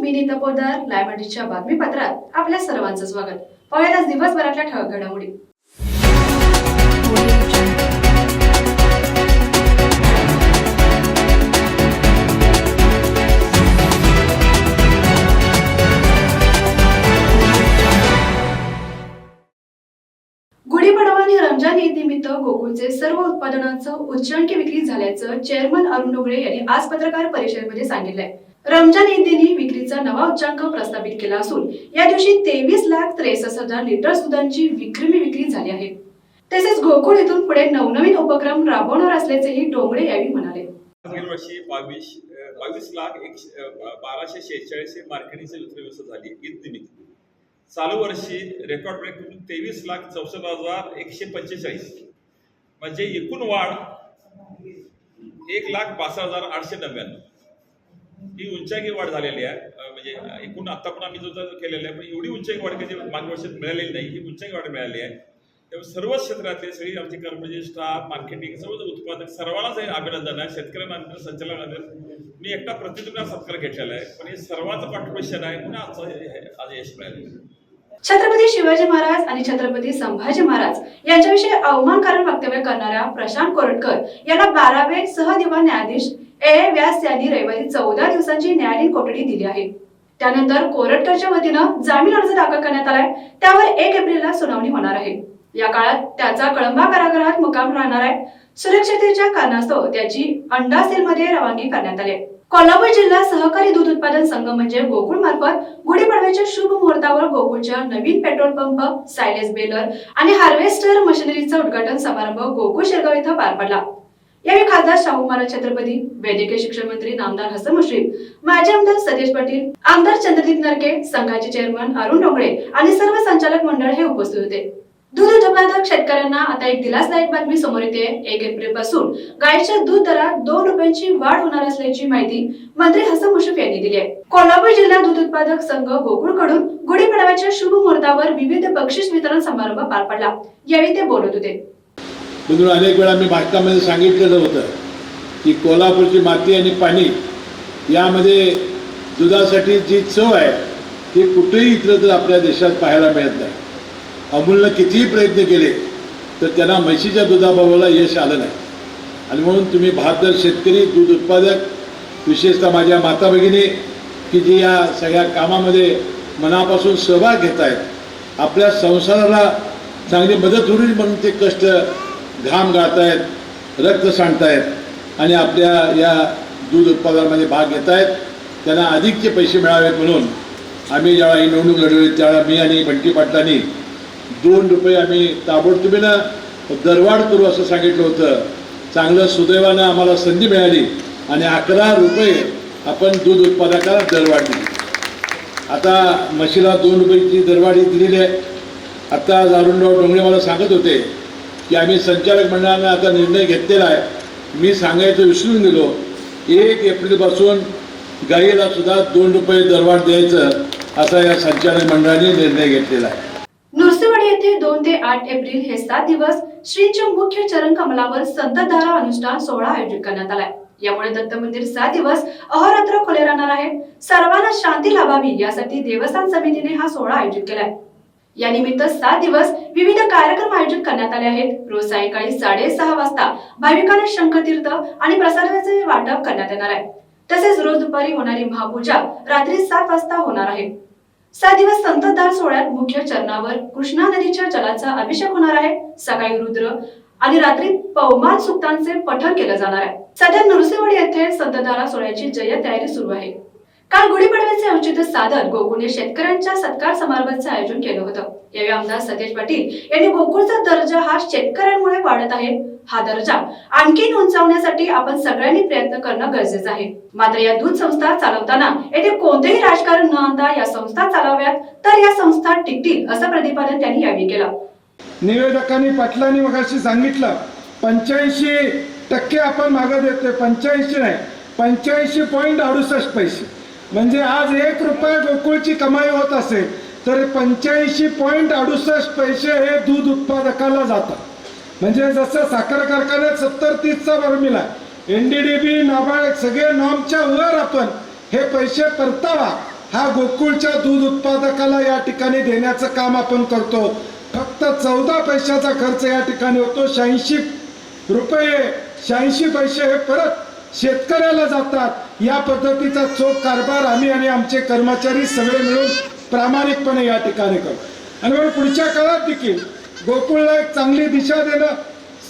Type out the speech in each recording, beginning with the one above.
मी नीता पोदार लायमंडीच्या बातमीपत्रात आपल्या सर्वांचं स्वागत. पाहूयात दिवसभरातल्या ठळक घडामोडी. गुढीपाडवा आणि रमजान निमित्त गोकुळचे सर्व उत्पादनांचं उच्चांकी विक्री झाल्याचं चेअरमन अरुण डोंगरे यांनी आज पत्रकार परिषदेमध्ये सांगितलंय. रमजान ईद दिनी विक्रीचा नवा उच्चांक प्रस्थापित केला असून या दिवशी तेवीस लाख त्रेसष्ट हजार लिटर दुधांची विक्रमी विक्री झाली आहे. तसेच गोकुळ येथून पुढे नवनवीन उपक्रम राबवणार असल्याचेही डोंगरे यावेळी म्हणाले. मागील वर्षी बावीस बावीस लाख एकशे बाराशे शेहेचाळीस मार्केटिंगची विक्री व्यवस्था झाली ईद निमित्त चालू वर्षी रेकॉर्ड ब्रेक करून तेवीस लाख चौसष्ट हजार एकशे पंचेचाळीस. म्हणजे एकूण वाढ एक लाख बासष्ट हजार आठशे नव्याण्णव. ही उंचाई वाढ झालेली आहे. म्हणजे एकूण आता पण आम्ही जो केलेला आहे पण एवढी उंचाई वाढ कधी मागील वर्षात मिळालेली नाही ही उंचाई वाढ मिळाली आहे. त्यामुळे सर्वच क्षेत्रातले सगळी आमची कर्मचारी स्टाफ मार्केटिंग सर्व उत्पादक सर्वांनाच हे अभिनंदन आहे शेतकऱ्यांना अभिनंदन संचालक मी एकटा प्रतिनिधींना सत्कार घेतलेला आहे. पण हे सर्वांचं कॉन्ट्रिब्युशन आहे म्हणून आज यश मिळालं छत्रपती शिवाजी महाराज आणि छत्रपती संभाजी महाराज यांच्याविषयी अवमानकारक वक्तव्य करणाऱ्या प्रशांत कोरटकर यांना बारावे सहदिवा न्यायाधीश ए. व्यास यांनी रविवारी चौदा दिवसांची न्यायालयीन कोठडी दिली आहे. त्यानंतर कोरटकरच्या वतीनं जामीन अर्ज दाखल करण्यात आलाय. त्यावर एक एप्रिलला सुनावणी होणार आहे. या काळात त्याचा कळंबा कारागृहात मुकाम राहणार आहे. सुरक्षिततेच्या कारणास्तव त्याची अंडा सेलमध्ये रवानगी करण्यात आली आहे. कोल्हापूर जिल्हा सहकारी दूध उत्पादन संघ म्हणजे गोकुळ मार्फत गुढीपाडव्याच्या शुभ मुहूर्तावर गोकुळच्या नवीन पेट्रोल पंप सायलेस बेलर आणि हार्वेस्टर मशिनरीचा उद्घाटन समारंभ गोकुळ शेगाव इथं पार पडला. यावेळी खासदार शाहू महाराज छत्रपती वैद्यकीय शिक्षण मंत्री नामदार हसन मुश्रीफ माजी आमदार सतीश पाटील आमदार चंद्रदीप नरके संघाचे चेअरमन अरुण डोंगळे आणि सर्व संचालक मंडळ हे उपस्थित होते. दूध उत्पादक शेतकऱ्यांना आता एक दिलासदायक बातमी समोर येते. एक एप्रिलपासून गायीच्या दूध दरात दोन रुपयांची वाढ होणार असल्याची माहिती मंत्री हसन मुश्रीफ यांनी दिली आहे. कोल्हापूर जिल्हा दूध उत्पादक संघ गोकुळकडून गुढीपाडव्याच्या शुभ मुहूर्तावर विविध बक्षीस वितरण समारंभ पार पडला. यावेळी ते बोलत होते. अनेक वेळा मी भारतामध्ये सांगितलेलं होतं की कोल्हापूरची माती आणि पाणी यामध्ये दुधासाठी जी चव आहे ती कुठेही इतर तर आपल्या देशात पाहायला मिळत नाही. अमूलनं कितीही प्रयत्न केले तर त्यांना म्हशीच्या दुधाबाबाला यश आलं नाही. आणि म्हणून तुम्ही बहादर शेतकरी दूध उत्पादक विशेषतः माझ्या माता भगिनी की जी या सगळ्या कामामध्ये मनापासून सहभाग घेत आहेत आपल्या संसाराला चांगली मदत होईल म्हणून ते कष्ट घाम गाळतायत रक्त सांडतायत आणि आपल्या या दूध उत्पादनामध्ये भाग घेत आहेत त्यांना अधिकचे पैसे मिळावेत म्हणून आम्ही ज्यावेळा ही निवडणूक लढवली त्यावेळा मी आणि बंटी पाटलांनी दोन रुपये आम्ही ताबडतोबीनं दरवाढ करू असं सांगितलं होतं. चांगलं सुदैवानं आम्हाला संधी मिळाली आणि अकरा रुपये आपण दूध उत्पादकाला दरवाढ दिली. आता म्हशीला दोन रुपयाची दरवाढी दिलेली आहे. आत्ता अरुणराव डोंगरे मला सांगत होते की आम्ही संचालक मंडळानं आता निर्णय घेतलेला आहे. मी सांगायचं विसरून गेलो. एक एप्रिलपासून गाईला सुद्धा दोन रुपये दरवाढ द्यायचं असा या संचालक मंडळाने निर्णय घेतलेला आहे. येथे दोन ते आठ एप्रिल हे सात दिवस श्रींच्या मुख्य चरण कमलावर संतधारा अनुष्ठान सोहळा आयोजित करण्यात आलाय. यामुळे दत्त मंदिर सात दिवस अहोरात्र खुले राहणार आहे. सर्वांना शांती लाभावी यासाठी देवस्थान समितीने हा सोहळा आयोजित केलाय. या निमित्त सात दिवस विविध कार्यक्रम आयोजित करण्यात आले आहेत. रोज सायंकाळी साडेसहा वाजता भाविकांना शंखतीर्थ आणि प्रसादाचे वाटप करण्यात येणार आहे. तसेच रोज दुपारी होणारी महापूजा रात्री सात वाजता होणार आहे. सात दिवस संततधार सोहळ्यात मुख्य चरणावर कृष्णा नदीच्या जलाचा अभिषेक होणार आहे. सकाळी रुद्र आणि रात्री पवमान सुक्तांचे पठण केलं जाणार आहे. सध्या नृसिंहवाडी येथे संततधारा सोहळ्याची जय तयारी सुरू आहे. काल गुढीपाडव्याचे औचित्य साधत गोकुळने शेतकऱ्यांच्या सत्कार समारंभाचं आयोजन केलं होतं. यावेळी आमदार सतेज पाटील यांनी गोकुळचा दर्जा हा शेतकऱ्यांमुळे वाढत आहे. हा दर्जा आणखी उंचावण्यासाठी आपण सगळ्यांनी प्रयत्न करणं गरजेचं आहे. मात्र या दूध संस्था चालवताना येथे कोणतेही राजकारण न आणता या संस्था चालाव्यात तर या संस्था टिकतील असं प्रतिपादन त्यांनी यावेळी केलं. निवेदकांनी पाटलांनी मगाशी सांगितलं पंच्याऐंशी टक्के आपण मागं देतोय पंच्याऐंशी नाही पंच्याऐंशी पॉईंट अडुसष्ट पैसे. म्हणजे आज एक रुपये गोकुळची कमाई होत असेल तर पंच्याऐंशी पॉईंट अडुसष्ट पैसे हे दूध उत्पादकाला जातात. म्हणजे जसं साखर कारखान्यात सत्तर तीसचा formula N D D B NABARD सगळे नॉमच्या वर आपण हे पैसे परतावा. हा गोकुळच्या दूध उत्पादकाला या ठिकाणी देण्याचं काम आपण करतो. फक्त चौदा पैशाचा खर्च या ठिकाणी होतो. शहाऐंशी रुपये शहाऐंशी पैसे हे परत शेतकऱ्याला जातात. या पद्धतीचा चोख कारभार आम्ही आणि आमचे कर्मचारी सगळे मिळून प्रामाणिकपणे या ठिकाणी करू. आणि म्हणून पुढच्या काळात देखील गोकुळला एक चांगली दिशा देणं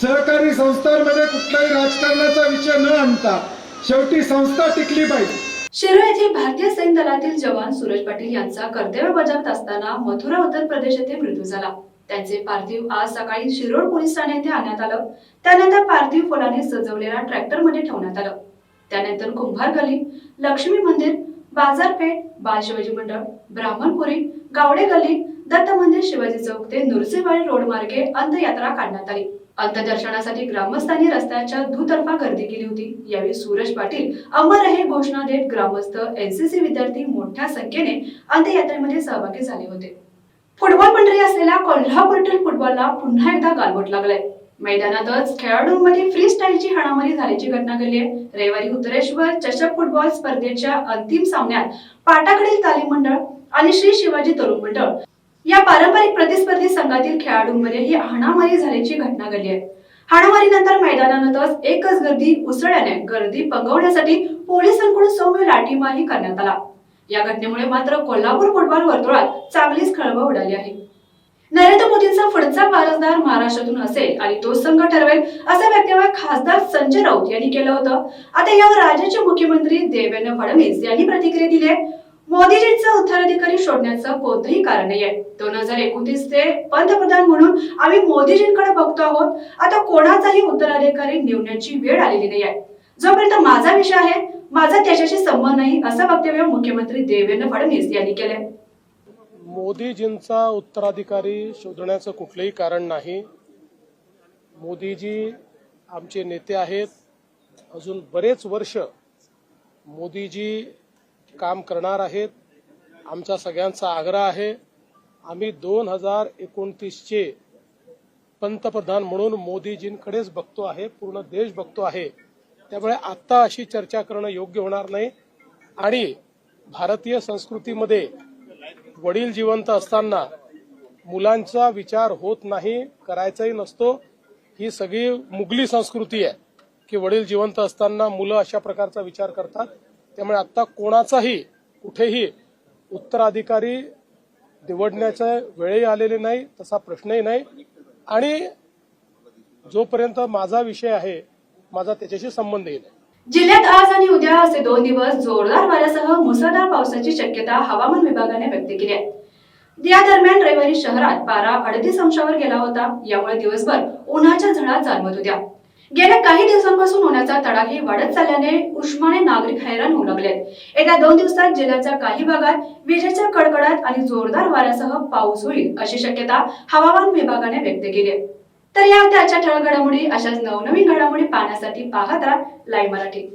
सहकारी संस्थांमध्ये कुठल्याही राजकारणाचा विषय न आणता शेवटी संस्था टिकली पाहिजे. शिरो येथे भारतीय सैन्य दलातील जवान सूरज पाटील यांचा कर्तव्य बजावत असताना मथुरा उत्तर प्रदेश येथे मृत्यू झाला. त्यांचे पार्थिव आज सकाळी शिरोड पोलीस ठाणे येथे आणण्यात आलं. त्यानंतर पार्थिव फुलाने सजवलेल्या ट्रॅक्टरमध्ये ठेवण्यात आलं. त्यानंतर कुंभार गली लक्ष्मी मंदिर बाजारपेठ बाल शिवाजी मंडळ ब्राह्मणपुरी गावडे गल्ली दत्त मंदिर शिवाजी चौक ते नुरसेवाडी रोड मार्गे अंत्ययात्रा काढण्यात आली. अंतदर्शनासाठी ग्रामस्थांनी रस्त्याच्या दुतर्फा गर्दी केली होती. यावेळी सूरज पाटील अमर हे घोषणा देत ग्रामस्थ एनसीसी विद्यार्थी मोठ्या संख्येने अंत्ययात्रेमध्ये सहभागी झाले होते. फुटबॉल मंडळी असलेल्या कोल्हापूरतील फुटबॉलला पुन्हा एकदा गालबोट लागलाय. मैदानातच खेळाडूंमध्ये फ्री स्टाईलची हाणामारी झाल्याची घटना घडली आहे. रविवारी उत्तरेश्वर चषक फुटबॉल स्पर्धेच्या अंतिम सामन्यात पाटाकडील तालीम मंडळ आणि श्री शिवाजी तरुण मंडळ या पारंपरिक प्रतिस्पर्धी संघातील खेळाडूंमध्ये ही हाणामारी झाल्याची घटना घडली आहे. हाणामारीनंतर मैदानातच एकच गर्दी उसळल्याने गर्दी पगवण्यासाठी पोलिसांकडून सौम्य लाठीमारही करण्यात आला. या घटनेमुळे मात्र कोल्हापूर फुटबॉल वर्तुळात चांगलीच खळबळ उडाली आहे. नरेंद्र मोदींचा पुढचा वारसदार महाराष्ट्रातून असेल आणि तो संघ ठरवेल असं वक्तव्य खासदार संजय राऊत यांनी केलं होतं. आता यावर राज्याचे मुख्यमंत्री देवेंद्र फडणवीस यांनी प्रतिक्रिया दिली आहे. मोदीजींचा उत्तराधिकारी शोधण्याचं कोणतंही कारण नाहीये. दोन हजार एकोणतीस ते पंतप्रधान म्हणून आम्ही मोदीजींकडे बघतो आहोत. आता कोणाचाही उत्तराधिकारी निवडण्याची वेळ आलेली नाही आहे जोपर्यंत माझा विषय आहे माझा त्याच्याशी संबंध नाही असं वक्तव्य मुख्यमंत्री देवेंद्र फडणवीस यांनी केलंय. मोदीजींचा उत्तराधिकारी शोधण्याचं कुठलंही कारण नाही. मोदीजी आमचे नेते आहेत. अजून बरेच वर्ष मोदीजी काम करणार आहेत. आमचा सगळ्यांचा आग्रह आहे. आम्ही दोन हजार एकोणतीसचे पंतप्रधान म्हणून मोदीजींकडेच बघतो आहे पूर्ण देश बघतो आहे. त्यामुळे आत्ता अशी चर्चा करणं योग्य होणार नाही. आणि भारतीय संस्कृतीमध्ये वडील जिवंत असताना मुलांचा विचार होत नाही करायचाही नसतो. ही सगळी मुघली संस्कृती आहे की वडील जिवंत असताना मुलं अशा प्रकारचा विचार करतात. त्यामुळे आता कोणाचाही कुठेही उत्तराधिकारी निवडण्याच्या वेळही आलेले नाही तसा प्रश्नही नाही. आणि जोपर्यंत माझा विषय आहे माझा त्याच्याशी संबंध येईल जिल्ह्यात आज आणि उद्या असे दोन दिवस जोरदार वाऱ्यासह मुसळधार पावसाची शक्यता हवामान विभागाने व्यक्त केली आहे. या दरम्यान रविवारी शहरात पारा अडतीस अंशावर गेला होता. यामुळे दिवसभर उन्हाच्या झळा जाणवत होत्या. गेल्या काही दिवसांपासून उन्हाचा तडाही वाढत चालल्याने उष्माने नागरिक हैराण होऊ लागले. येत्या दोन दिवसात जिल्ह्याच्या काही भागात विजेच्या कडकडाट आणि जोरदार वाऱ्यासह पाऊस होईल अशी शक्यता हवामान विभागाने व्यक्त केली आहे. तर या होत्या आजच्या ठळक घडामोडी अशाच नवनवीन घडामोडी पाहण्यासाठी पाहत राहा लाईव्ह मराठी.